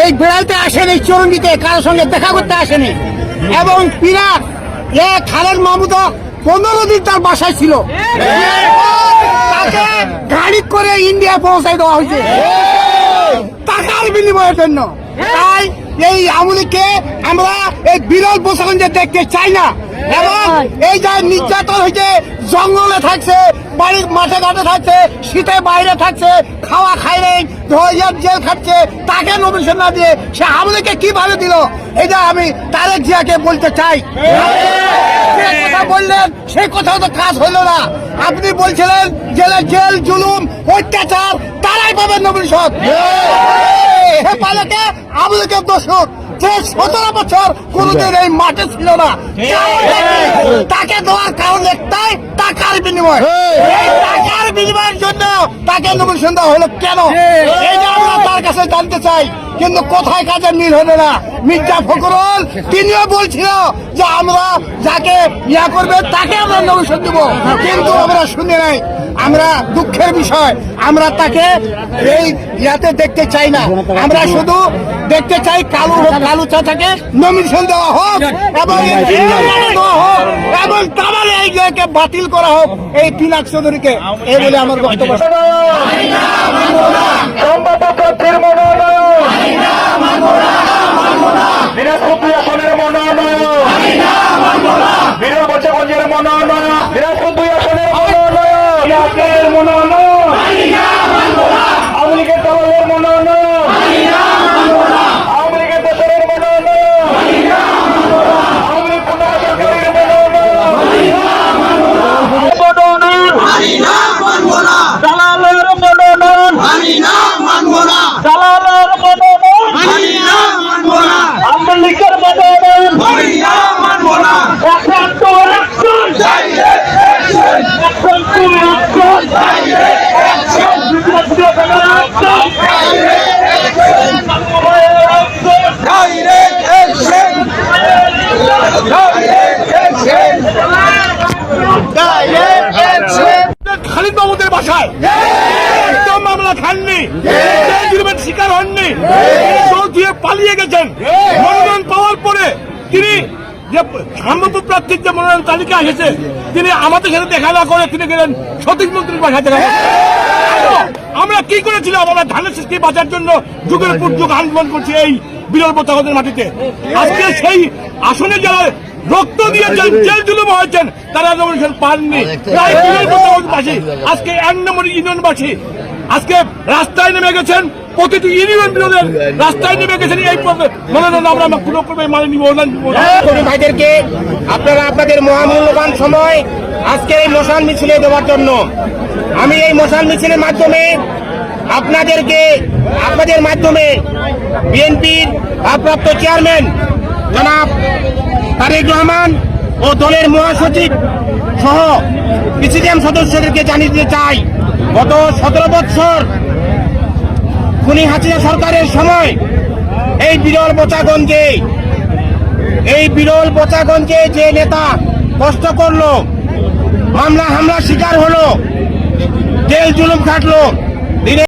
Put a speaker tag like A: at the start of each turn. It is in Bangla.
A: এই বেড়াইতে আসেনি চরঙ্গিতে কারোর সঙ্গে দেখা করতে আসেনি। এবং পিনাক এ খালেদ মাহমুদ পনেরো দিন তার বাসায় ছিল। তাকে গাড়ি করে ইন্ডিয়া পৌঁছাই দেওয়া হয়েছে। টাকার বিনিময়ের জন্য। তাই এই আমলিকে আমরা এই বিরল প্রসঙ্গে দেখতে চাই না এবং এই যে নির্যাতন হয়েছে জঙ্গলে থাকছে বাড়ির মাঠে ঘাটে থাকছে শীতে বাইরে থাকছে খাওয়া খাই নেই জেল খাচ্ছে তাকে নমিশন না দিয়ে সে আমলিকে কীভাবে দিল? এটা আমি তারেক জিয়াকে বলতে চাই। কথা বললেন সেই কথাও তো কাজ হলো না। আপনি বলছিলেন জেলে জেল জুলুম অত্যাচার তারাই পাবেন নমিশন হে পালকে আমলিকে দোষক যে সতেরো বছর কোনদিন এই মাঠে ছিল না তাকে দেওয়ার কারণ একটাই টাকার বিনিময়। এই টাকার বিনিময়ের জন্য তাকে নমিশন দেওয়া হলো কেন? এইটা আমরা তার কাছে জানতে চাই কিন্তু কোথায় কাজের মিল হলো না? মির্জা ফখরুল তিনিও বলছিল যে আমরা যাকে ইয়া করবে তাকে আমরা নমিশন দেব। কিন্তু আমরা শুনে নাই আমরা দুঃখের বিষয় আমরা তাকে এই ইয়াতে দেখতে চাই না। আমরা শুধু দেখতে চাই কালু হোক কালু চাচাকে নমিশন দেওয়া হোক এবং দেওয়া হোক এবং তাহলে এই বাতিল করা হোক এই পিনাক চৌধুরীকে। এই বলে আমার বক্তব্য।
B: সম্পাদকের মনোনয়ন। দিনাজপুর আসনের মনোনয়ন। বীর বচগঞ্জের মনোনয়ন। দিনাজপুর দুই আসনের মনোনয়ন। মনোনয়ন আওয়ামী লীগের দলের মনোনয়ন আওয়ামী লীগের দেশের মনোনয়ন আওয়ামী লীগ পুনর্বাসনের মনোনয়ন মনোনয়ন দালালের মনোনয়ন দালালের to action! Action to action!
A: Khalid মাহমুদের বাসায় মামলা খাননি জেল জুলুমের শিকার হননি। দিয়ে পালিয়ে গেছেন। মনোনয়ন পাওয়ার পরে তিনি যে সাম্যত প্রার্থীর যে মনোনয়ন তালিকা এসেছে তিনি আমাদের সাথে দেখা না করে তিনি গেলেন সতীশ মন্ত্রীর বাসায় দেখা আমরা কি করেছিলাম? আমরা ধানের সৃষ্টি বাঁচার জন্য যুগের পর যুগ আন্দোলন করছি এই বিরল পতাকাদের মাটিতে। আজকে সেই আসনে যারা রক্ত দিয়ে জেল জেল জুলুম হয়েছেন তারা পাননি। তাই বিরল পতাকাবাসী আজকে এক নম্বর ইউনিয়নবাসী আজকে রাস্তায় নেমে গেছেন প্রতিটি ইউনিয়ন বিরোধের রাস্তায় নেমে গেছেন এই মনোনয়ন আমরা কোনো ক্রমে মানে নিব।
C: কর্মী ভাইদেরকে আপনারা আপনাদের মহামূল্যবান সময় আজকে এই মশাল মিছিলে দেওয়ার জন্য আমি এই মশাল মিছিলের মাধ্যমে আপনাদেরকে, আপনাদের মাধ্যমে বিএনপির ভারপ্রাপ্ত চেয়ারম্যান জনাব তারেক রহমান ও দলের মহাসচিব সহ প্রেসিডিয়াম সদস্যদেরকে জানিয়ে দিতে চাই, গত সতেরো বৎসর খুনি হাসিনা সরকারের সময় এই বিরল বোচাগঞ্জে এই বিরল বোচাগঞ্জে যে নেতা কষ্ট করল, মামলা হামলা শিকার হলো, জেল জুলুম খাটলো